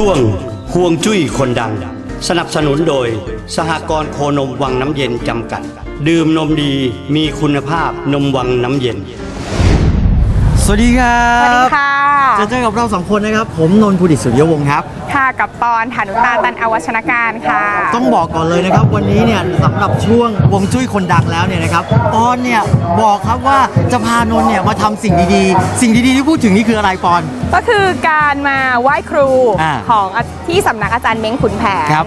ช่วงห่วงจุ้ยคนดัง สนับสนุนโดย สหกรณ์โคนมวังน้ำเย็นจำกัด ดื่มนมดีมีคุณภาพนมวังน้ำเย็น สวัสดีครัสวัสดีบค่ะ จะเจอกับเราสองคนนะครับ ผมนนท์ภูดิตสุริยวงศ์ครับ ค่ะกับปอนฐานุตาตันอวัชนการค่ะ ต้องบอกก่อนเลยนะครับ วันนี้เนี่ยสำหรับช่วงวงจุ้ยคนดังแล้วเนี่ยนะครับปอนเนี่ยบอกครับว่าจะพานนท์เนี่ยมาทำสิ่งดีๆ สิ่งดีๆที่พูดถึงนี่คืออะไรปอน ก็คือการมาไหว้ครูอ่าของที่สำนักอาจารย์เม้งขุนแผน ครับ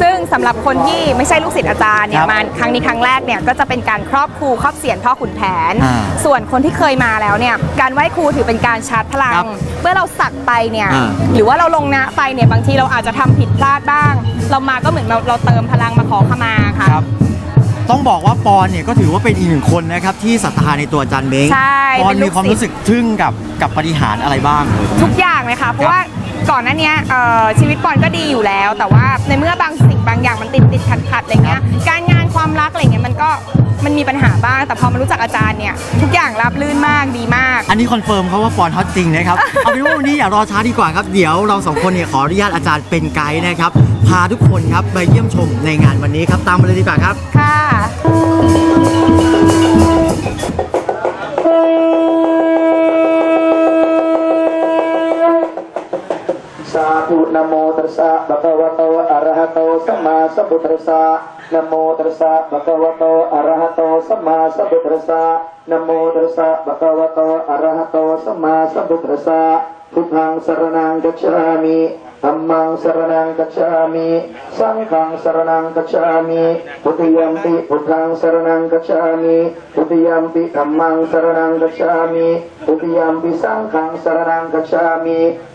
ซึ่งสำหรับคนที่ไม่ใช่ลูกศิษย์อาจารย์เนี่ครัยบมาครั้งนี้ครั้งแรกเนี่ยก็จะเป็นการครอบครูครอบเสียนพ่อขุนแผน อ่าส่วนคนที่เคยมาแล้วเนี่ยการไหว้ครูถือเป็นการชาร์จพลัครังบเมื่อเราสักไปเนี่ย อ่า หรือว่าเราลงนะไปเนี่ย บางทีเราอาจจะทำผิดพลาดบ้าง เรามาก็เหมือนเราเราเติมพลังมาขอขมาค่ะ ครับ ต้องบอกว่าปอนเนี่ยก็ถือว่าเป็นอีกหนึ่งคนนะครับที่ศรัทธาในตัวอาจารย์เม้งใช่ปอนเป็นลูมีกความศิษย์รู้สึกทึ่งกับกับปฏิหารย์อะไรบ้างเลยทุกอย่างเลยค่ะเพราะว่าก่อนหน้าเนี้ยเอ่อชีวิตปอนก็ดีอยู่แล้ว แต่ว่าในเมื่อบางสิ่งบางอย่างมันติดติดขัดขัดอะไรเงี้ย การงานความรักอะไรเงี้ยมันก็ มันมีปัญหาบ้าง แต่พอมารู้จักอาจารย์เนี่ยทุกอย่างราบลื่นมากดีมาก อันนี้คอนเฟิร์มเขาว่าปอนฮอตจริงนะครับ เอาเป็นว่าวันนี้อย่ารอช้าดีกว่าครับ เดี๋ยวเราสองคนเนี่ยขออนุญาตอาจารย์เป็นไกด์นะครับ พาทุกคนครับไปเยี่ยมชมในงานวันนี้ครับ ตามมาเลยดีกว่าครับ ค่ะ นะโมตัสสะภะคะวะโตอะระหะโตสัมมาสัมพุทธัสสะนะโมตัสสะภะคะวะโตอะระหะโตสัมมาสัมพุทธัสสะนะโมตัสสะภะคะวะโตอะระหะโตสัมมาสัมพุทธัสสะพุทธังสรณังกัจฉามิธัมมังสรณังกัจฉามิสังฆังสรณังกัจฉามิพุทธิยัมปิพุทธังสรณังกัจฉามิพุทธิยัมปิธัมมังสรณังกัจฉามิพุทธิยัมปิสังฆังสรณังกัจฉามิ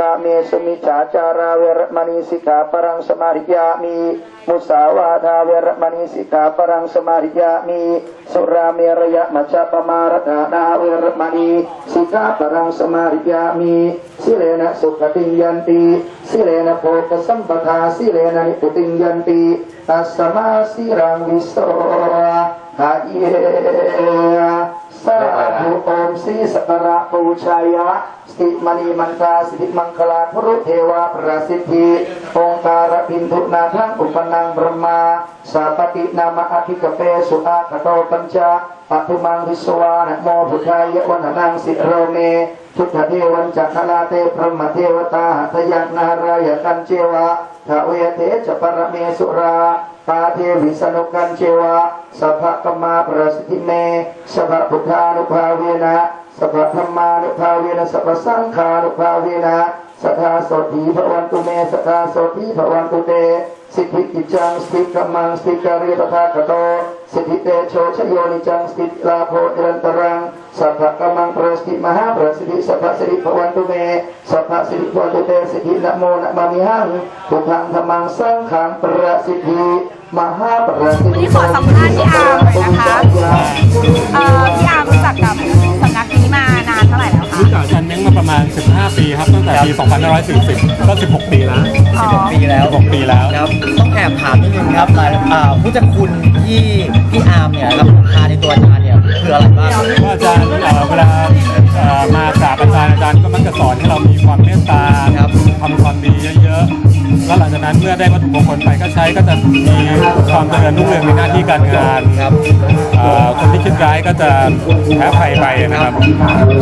กามิตติยมปิสังฆังสรณังกัจฉามิสาธุปานาริปาตาเวรมณีสิกขานิสิกขารังสมาริกาเมสมิจฉาจาราเวรมณีสิกขาปรังสมาริยามิมุสาวาทาเวรมณีสิกขาปรังสมาริยามิสุราเมรยมัจจปมารถานาเวรมณีสิกขาปรังสมาริยามิสิเลนะสุขติยันติสิเลนะโภคสัมปทาสิเลนะนิพุติยันติตัสมาสิรังวิโสหายเย สาธุโอมสีสักระปูชายะสติมณีมันตาสิทธิมังคลาพรุเทวาประสิทธิองค์การพินทุนาทังอุปนังบรมาสาปตินามะอธิกเปสุอาคโตปัญจปัทุมังวิสวานะโมพุทธายะวันนังสิโรเมทุกขเทวันจักขลาเตพรหมเทวตาหัตยักนารายกันเจวะทเวเทจะปรเมสุรา ปาเทวิสนุกันเจวะ สัพพะกมมาประสิทธิเมสัพพะพุทธานุภาเวนะสัพพะธรรมานุภาเวนะสัพพะสังฆานุภาเวนะสัทธาโสธีภวันตุเมสัทธาโสธีภวันตุเตสิทธิกิจังสติกัมมังสติการิตถาคโตสิทธิเตโชชโยนิจังสติลาโพนิรันตรังสัพพะกัมมังประสิทธิมหาประสิทธิสัพพะสิริภวันตุเมสัพพะสิริภวันตุเตสิทธินะโมนะมามิหังพุทธังธรรมังสังฆังประสิทธิ มหาประสิทธิวันนี้ขอสัมภาษณ์พี่อาร์มหน่อยนะคะเอ่อพี่อาร์มรู้จักกับสำนักนี้มานานเท่าไหร่แล้วคะรู้จักอาจารย์เม้งมาประมาณ 15 ปีครับ ตั้งแต่ปี 2540 ก็ 16 ปีแล้ว อ๋อปีแล้ว16 ปีแล้ว ครับต้องแอบถามนิดนึงครับรายอ่าผู้จักคุณที่พี่อาร์มเนี่ยครับพาในตัวอาจารย์เนี่ยคืออะไรบ้างว่าอาจารย์เอ่อเวลาเอ่อมากราบอาจารย์อาจารย์ก็มักจะสอนให้เรามีความเมตตาครับทำความดีเยอะๆ แล้วหลังจากนั้นเมื่อได้วัตถุมงคลไปก็ใช้ก็จะมีความเจริญรุ่งเรืองในหน้าที่การงานครับเอ่อคนที่คิดร้ายก็จะแพ้ภัยไปนะครับ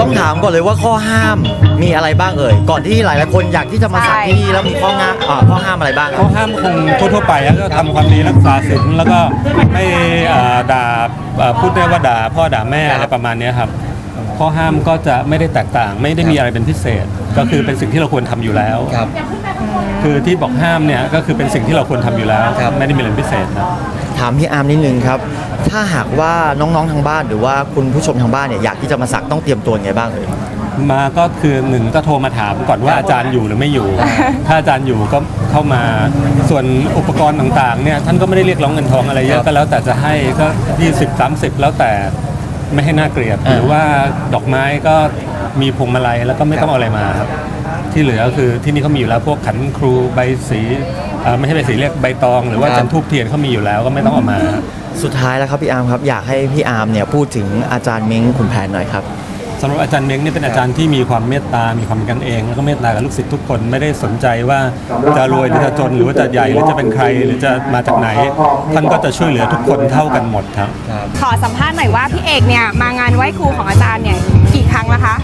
ต้องถามก่อนเลยว่าข้อห้ามมีอะไรบ้างเอ่ย ก่อนที่หลายๆคนอยากที่จะมาสักที่นี่แล้วมีข้อห้ามอ่าข้อห้ามอะไรบ้างครัเขาบ ห้ามคงทั่วๆไปแล้วก็ทำความดีรักษาศีลแล้วก็ไม่เอ่อด่าเอ่อพูดได้ว่าด่าพ่อด่าแม่ครับอะไรประมาณเนี้ยครับข้อห้ามก็จะไม่ได้แตกต่าง ไม่ได้มีอะไรเป็นพิเศษ ก็คือเป็นสิ่งที่เราควรทำอยู่แล้ว ครับ คือที่บอกห้ามเนี่ยก็คือเป็นสิ่งที่เราควรทำอยู่แล้ว ครับ ไม่ได้มีอะไรพิเศษครับ ถามพี่อาร์มนิดนึงครับ ถ้าหากว่าน้องๆทางบ้านหรือว่าคุณผู้ชมทางบ้านเนี่ยอยากที่จะมาสักต้องเตรียมตัวยังไงบ้างเอ่ยมาก็คือหนึ่งก็โทรมาถามก่อนว่าอาจารย์อยู่หรือไม่อยู่ ถ้าอาจารย์อยู่ก็เข้ามาส่วนอุปกรณ์ต่างๆเนี่ยท่านก็ไม่ได้เรียกร้องเงินทองอะไรเยครัอะบก็แล้วแต่จะให้ก็20 30 แล้วแต่ไม่ให้น่าเกลียด อ่า หรือว่าดอกไม้ก็มีพวงมาลัยแล้วก็ไม่ต้องเอาอะไรมาครับ ที่เหลือคือที่นี่เขามีอยู่แล้วพวกขันครูใบสีเอ่อไม่ใช่ใบสีเรียกใบตองหรือว่าครับ จันทูบเทียนเขามีอยู่แล้วก็ไม่ต้องเอามาครับสุดท้ายแล้วครับพี่อาร์มครับอยากให้พี่อาร์มเนี่ยพูดถึงอาจารย์เม้งขุนแผนหน่อยครับ สำหรับอาจารย์เม้งเนี่ยเป็นอาจารย์ที่มีความเมตตา มีความเป็นกันเอง แล้วก็เมตตากับลูกศิษย์ทุกคน ไม่ได้สนใจว่าจะรวยหรือจะจนหรือว่าจะใหญ่หรือจะเป็นใครหรือจะมาจากไหน ท่านก็จะช่วยเหลือทุกคนเท่ากันหมดครับ ขอสัมภาษณ์หน่อยว่าพี่เอกเนี่ยมางานไหว้ครูของอาจารย์เนี่ยกี่ค รั้งแล้วคะ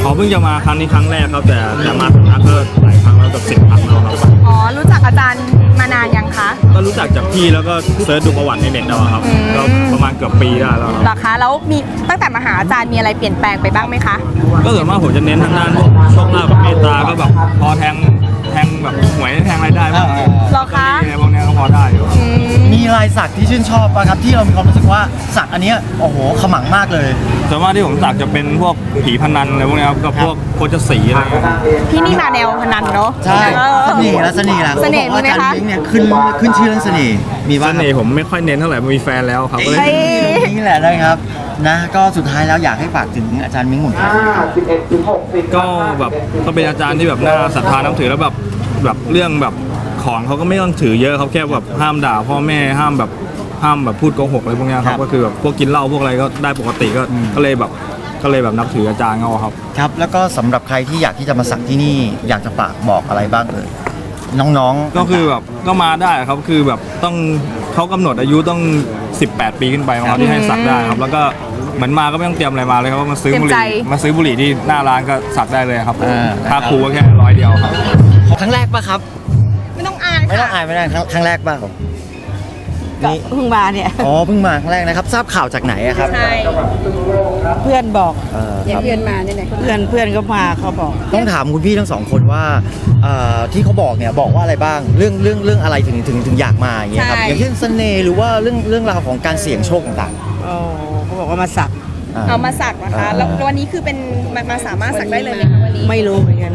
เขาเพิ่งจะมาครั้งนี้ครั้งแรกครับแต่แต่มาสำนักก็หลายครั้งแล้วเกับสิบครั้งแล้วครับอ๋อรู้จักอาจารย์มานานยังคะก็รู้จักจากพี่แล้วก็เซิร์ชดูประวัติในเน็ตเอาครับอืมก็ประมาณเกือบปีได้แล้วครับเหรอคะแล้วมีตั้งแต่มาหาอาจารย์มีอะไรเปลี่ยนแปลงไปบ้างไหมคะก็ส่วนมากผมจะเน้นทางด้านพวกโชคลาภกับเมตตาก็แบบพอแทงแทงแบบหวยแทงอะไรได้บ้างเหรอคะ อะไรพวกเนี้ยก็พอได้อยู่อื มมีลายสักที่ชื่นชอบป่ะครับ ที่เรามีความรู้สึกว่าสักอันเนี้ยโอ้โหขมังมากเลย ส่วนมากที่ผมสักจะเป็นพวกผีพนันอะไรพวกเนี้ยครับกับพวกโคจรสีอะไรเงี้ยพี่นี่มาแนวพนันเนาะใช่เออ เสน่ห์และเสน่ห์ล่ะเสน่ห์ขาบอกว่ามีไหมอาจารคะย์เม้งเนี่ยขึ้นขึ้นชื่อเรื่องเสน่ห์มีเสบ้างครับน่ห์ผมไม่ค่อยเน้นเท่าไหร่มีแฟนแล้วครับก็เลยเอ้ยนี่แหละนะครับนะก็สุดท้ายแล้วอยากให้ฝากถึงอาจารย์เม้งขุนแผนสิบเอ็ดสิบหกสิบก็แบบก็เป็นอาจารย์ที่แบบน่าศรัทธานับถือแล้วแบบแบบเรื่องแบบ ของเขาก็ไม่ต้องถือเยอะเขาแค่แบบห้ามด่าพ่อแม่ห้ามแบบห้ามแบบพูดโกหกอะไรพวกเนี้ยคครัรับบก็คือแบบพวกกินเหล้าพวกอะไรก็ได้ปกติก็ก็เลยแบบก็เลยแบบนับถืออาจารย์เขาครับ ครับ แล้วก็สำหรับใครที่อยากที่จะมาสักที่นี่อยากจะฝากบอกอะไรบ้างเอ่ยน้องๆก็คือแบบก็มาได้ครับคือแบบต้องเขากำหนดอายุต้อง 18 ปีขึ้นไปครับที่ให้สักได้ครับ แล้วก็เหมือนมาก็ไม่ต้องเตรียมอะไรมาเลยครับว่ามาซื้อบุหเตรีรี่ยมใจ มาซื้อบุหรี่ที่หน้าร้านก็สักได้เลยครับอ่า ค่าครูก็แค่ร้อยเดียวครับ ครั้งแรกป่ะครับ ไม่ต้องอายไม่ต้องค่ะอายไม่ได้ครั้งครั้งแรกป่ะครับก็เพิ่งมาเนี่ย อ๋อเพิ่งมาครั้งแรกนะครับ ทราบข่าวจากไหนอะครับใช่เพื่อนบอก เอออย่าครับเพื่อนมาเนี่ยเพื่อนเพื่อนก็มาเขาบอก ต้องถามคุณพี่ทั้งสองคนว่าเอ่อที่เขาบอกเนี่ยบอกว่าอะไรบ้างเรื่องเรื่องเรื่องอะไรถึงถึงถึงอยากมาอย่างเงี้ยครับใช่ อย่างเช่นเสน่ห์หรือว่าเรื่องเรื่องราวของการเสี่ยงโชคต่างโอ้เขาบอกว่ามาสัก ๆเอามาสักนะคะแล้ววันนี้คือเป็นมามาสามารถสักได้เลยไหมคะวันนี้ไม่รู้เหมือนกัน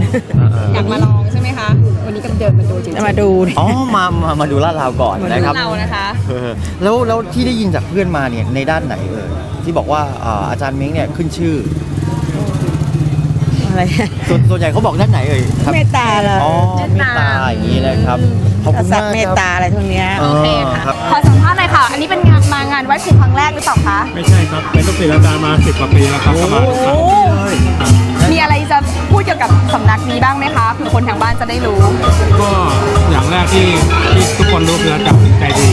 อยากมาลองใช่ไห มคะ วันนี้ก็เดินมาดูจริงจะมาดูดิอ๋อมามามาดูลาดราวก่อนนะครับเรานะคะเออแล้วแล้วที่ได้ยินจากเพื่อนมาเนี่ยในด้านไหนเอ่ยที่บอกว่าอ่าอาจารย์เม้งเนี่ยขึ้นชื่อ อะไรส่วนส่วนใหญ่เขาบอกด้านไหนเอ่ยครับเมตตาเหรออ๋อเมตตาอย่างนี้นะครับขอบคุณสัมากกเมตครับ ตาอะไรพวกเนี้ยอ๋อโอเคค่ะ ครับ ขอสัมภาษณ์หน่อยค่ะ อันนี้เป็นงานมางานไหว้ครูครั้งแรกหรือเปล่าคะ ไม่ใช่ครับ เป็นลูกศิษย์อาจารย์มาสิบกว่าปีแล้วครับประมาณโอ้มี กี่ยวกับสำนักนี้บ้างไหมคะคือคนทางบ้านจะได้รู้ ก็อย่างแรกที่ที่ทุกคนรู้คืออาจารย์ใจดี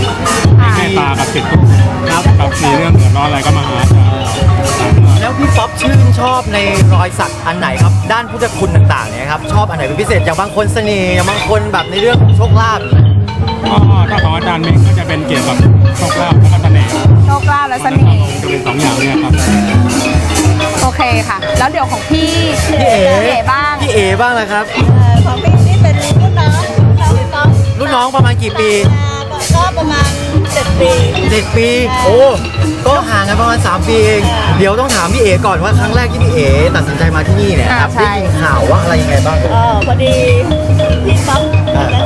มีเมตตากับจิตทุกครับกับมีเรื่องเดือดร้อนอะไรก็มาหาอาจารย์แล้วพี่ป๊อปชื่นชอบในรอยสักอันไหนครับ ด้านพุทธคุณต่างๆเนี่ยครับชอบอันไหนเป็นพิเศษอย่างบางคนเสน่ห์อย่างบางคนแบบในเรื่องของโชคลาภก็ถ้าของอาจารย์เมงก็จะเป็นเกี่ยวกับโชคลาภและก็เสน่ห์โชคลาภและเสน่ห์จะเป็นสองอย่างเนี่ยครับ โอเคค่ะ แล้วเดี๋ยวของพี่พี่เอ๋ พี่เอ๋บ้าง พี่เอบ้างนะครับของพี่นี่เป็นรุ่นน้องรุ่นน้องรุ่นน้องประมาณกี่ปีก็ประมาณเจ็ดปี เจ็ดปี โอ้ ก็ห่างกันประมาณ 3 ปีเอง เดี๋ยวต้องถามพี่เอก่อนว่าครั้งแรกที่พี่เอตัดสินใจมาที่นี่เนี่ยครับอ่าใช่ ได้ยินข่าวว่าอะไรยังไงบ้าง เออพอดีพี่ป๊อปแนะนำมาบอก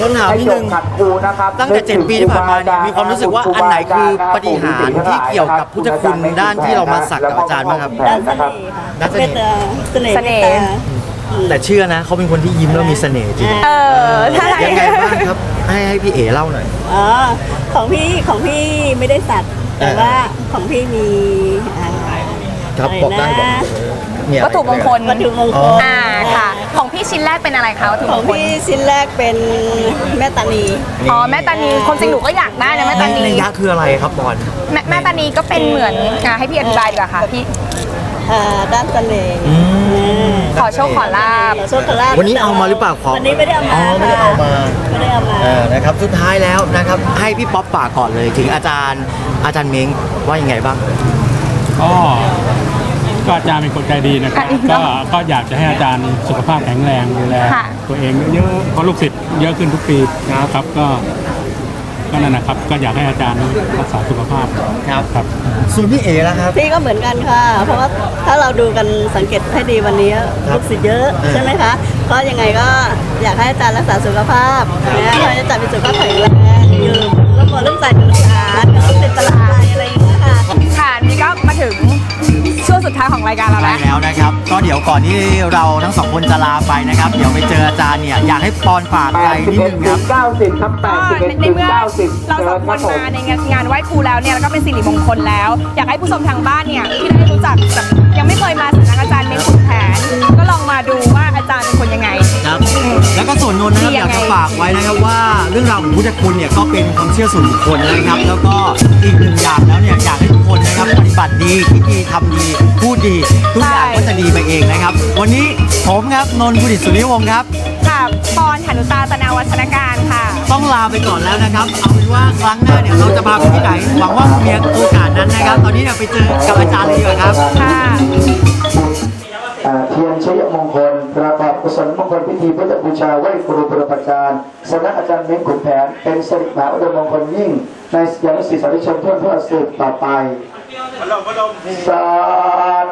นะครับต้องถามนิดนึงให้จบขัดครูนะครับตั้งแต่7ปีที่ผ่านมาเนี่ยมีความรู้สึกว่าอันไหนคือปฏิหารย์ที่เกี่ยวกับพุทธคุณด้านที่เรามาสักกับอาจารย์บ้างครับ ด้านเสน่ห์ค่ะด้านเสเมน่ตห์ตาเสน่ห์ เสน่ห์เมตตาแต่เชื่อนะเขาเป็นคนที่ยิ้มแล้วมีเสน่ห์จริงเออใช่ยังไงบ้างครับ ให้ให้พี่เอเล่าหน่อย อ๋อของพี่ของพี่ไม่ได้สัตว์แต่อ่าว่าของพี่มีอ่าครับอะไรบอกได้บอกนะเนี่ยวัตถุมงคลวัตถุมงคอ๋ลออ่าค่ะของพี่ ชิ้นแรกเป็นอะไรคะวัตถุขมองงคลพี่ชิ้นแรกเป็นแม่ตานีอ๋อแม่ตานีคนจริงหนูก็อยากได้นะแม่ตานีในยะคืออะไรครับบอลแม่แม่ตานีก็เป็นเหมือนอะให้พี่อธิบายดีกว่าค่ะพี่อ่าด้านเสน่ห์อืม ขอโชคขอลาบขอโชคขอลาภวันนี้เอามาหรือเปล่าขอ วันนี้ไม่ได้เอามาอ๋อไม่ได้เอามาไม่ได้เอามา เออนะครับสุดท้ายแล้วนะครับให้พี่ป๊อปฝากก่อนเลยถึงอาจารย์อาจารย์เม้งว่ายังไงบ้าง ก็ ก็อาจารย์เป็นคนใจดีนะครับอะอีกก็เนาะก็อยากจะให้อาจารย์สุขภาพแข็งแรงดูแลค่ะ ตัวเองเยอะๆเพราะลูกศิษย์เยอะขึ้นทุกปีนะครับ ก็ ก็นั่นนะครับ ก็อยากให้อาจารย์รักษาสุขภาพครับ ครับ ส่วนพี่เอ๋แล้วครับ พี่ก็เหมือนกันค่ะ เพราะว่าถ้าเราดูกันสังเกตให้ดีวันนี้ครับลูกศิษย์เยอะเออใช่ไหมคะ ก็ยังไงก็อยากให้อาจารย์รักษาสุขภาพนะให้อาจารย์มีสุขภาพแข็งแรงอยู่ร่ำรวยร่ำใส่ลูกหลานลูกศิษย์ตลาดอะไร ช่วงสุดท้ายของรายการเราได้แล้ว แล้วนะครับ ก็เดี๋ยวก่อนที่เราทั้งสองคนจะลาไปนะครับ เดี๋ยวไปเจออาจารย์เนี่ย อยากให้ปอนฝากอะไรนิดนึงครับเก้าสิบครับแปก็ดสิบเอ็ดในถึงเมื่อเก้าสิบเราสองคนมาในงานงานไหว้ครูแล้วเนี่ยแล้วก็เป็นสิริมงคลแล้ว อยากให้ผู้ชมทางบ้านเนี่ยที่ได้รู้จักแบบยังไม่เคยมาสำนักอาจารย์เมฆขุนแผน ก็ลองมาดูว่าอาจารย์เป็นคนยังไง ครับ แล้วก็ส่วนนนท์นะครับดีอยัยากงไง จะฝากไว้นะครับว่าเรื่องราวของพุทธคุณเนี่ยก็เป็นความเชื่อส่วนบุคคลนะครับ แล้วก็อีกหนึ่งอย่างแล้วเนี่ยอยากให้ ติดีคิดดีทำดี พูดดี ทุกอย่างก็จะดีไปเองนะครับ วันนี้ผมครับนนท์พุดิตสุริวงศ์ครับ ค่ะปอนฐานุตาตนาวัฒนการค่ะ ต้องลาไปก่อนแล้วนะครับ เอาเป็นว่าครั้งหน้าเนี่ยเราจะพาไปที่ไหน หวังว่ามีโอกาสนั้นนะครับ ตอนนี้เนี่ยไปเจอกับอาจารย์เลยดีกว่าครับ ค่ะ อ่าเทียนชัยมงคล ประกอบกุศลมงคลพิธีพุทธบูชาไหว้ครูบุรพาจารย์สำนักอาจารย์เม้งขุนแผน เป็นสิริมหาอุดมมงคลยิ่ง ในยังศิษย์สาธุชนเพื่อนเพื่อสืบต่อไป สา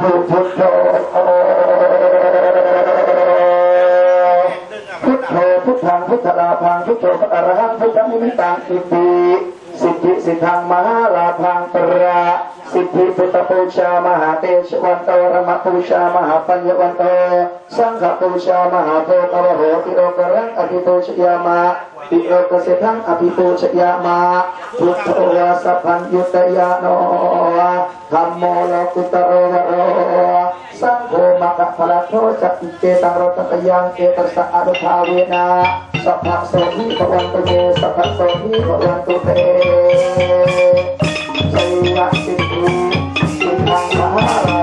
ธุพุทโธพุทโธพุทธังพุทธลาพังพุทโธพระอรหังพุทธนิมิตังอิติสิทธิสิทธังมหาลาพังประ สิทธิพุทธปูชามหาเตชวันโตรมปูชามหาปัญญวันโต สังฆปูชามหาโพกวโหติโอกรังอภิปูชยามาติโอกเสทังอภิปูชยามาพุทโธวาสัพพัญยุตยานโนธัมโมโลกุตโรวโรสังโฆมะกะพละโทจักเจตังรตตยังเจตสะอนุภาเวนะสัพพะโสหิภวันตุเมสัพพะโสหิภวันตุเตชัยยะสิ ท